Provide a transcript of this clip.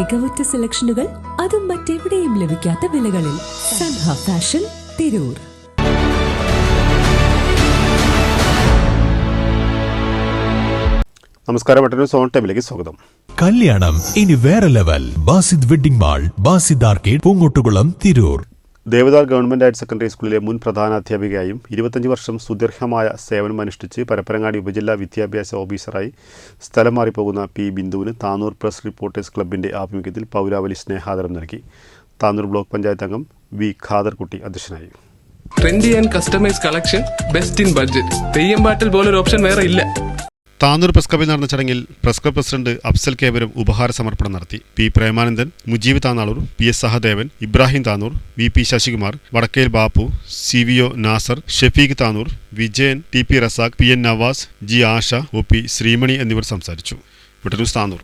മികവുറ്റ സെലക്ഷനുകൾ അതും മറ്റെവിടെയും ലഭിക്കാത്ത വിലകളിൽ സൻഹ ഫാഷൻ തിരൂർ. നമസ്കാരം മറ്റൊരു സോൺ ടൈമിലേക്ക് സ്വാഗതം. കല്യാണം ഇനി വേറെ level. Basid wedding mall Basid arcade Poongottukulam Tirur. Devadhar government higher secondary സ്കൂളിലെ മുൻ പ്രധാനാധ്യാപികയായും ഇരുപത്തഞ്ച് വർഷം സുദീർഘമായ സേവനം അനുഷ്ഠിച്ച് പരപ്പനങ്ങാടി ഉപജില്ലാ വിദ്യാഭ്യാസ ഓഫീസറായി സ്ഥലം മാറിപ്പോകുന്ന പി ബിന്ദുവിന് താനൂർ പ്രസ് റിപ്പോർട്ടേഴ്സ് ക്ലബിന്റെ ആഭിമുഖ്യത്തിൽ പൗരാവലി സ്നേഹാദരം നൽകി. താനൂർ ബ്ലോക്ക് പഞ്ചായത്ത് അംഗം വി ഖാദർകുട്ടി അധ്യക്ഷനായി. Trendy and customise collection best in budget. Theyyam പാട്ടിൽ പോലൊരു ഓപ്ഷൻ വേറെ ഇല്ല. താനൂർ പ്രസ് ക്ലബിൽ നടന്ന ചടങ്ങിൽ പ്രസ് ക്ലബ് പ്രസിഡന്റ് അഫ്സൽ കേബരും ഉപഹാര സമർപ്പണം നടത്തി P Premanandan Mujeeb Thannalur P S Sahadevan Ibrahim Thannur V P Sasikumar Vadakkel Bappu C V O Nasar Shefeeq Thannur Vijayan T P Razak P N Navas G Asha O P Sreemani എന്നിവർ സംസാരിച്ചു. വിട്ടനൂസ് താനൂർ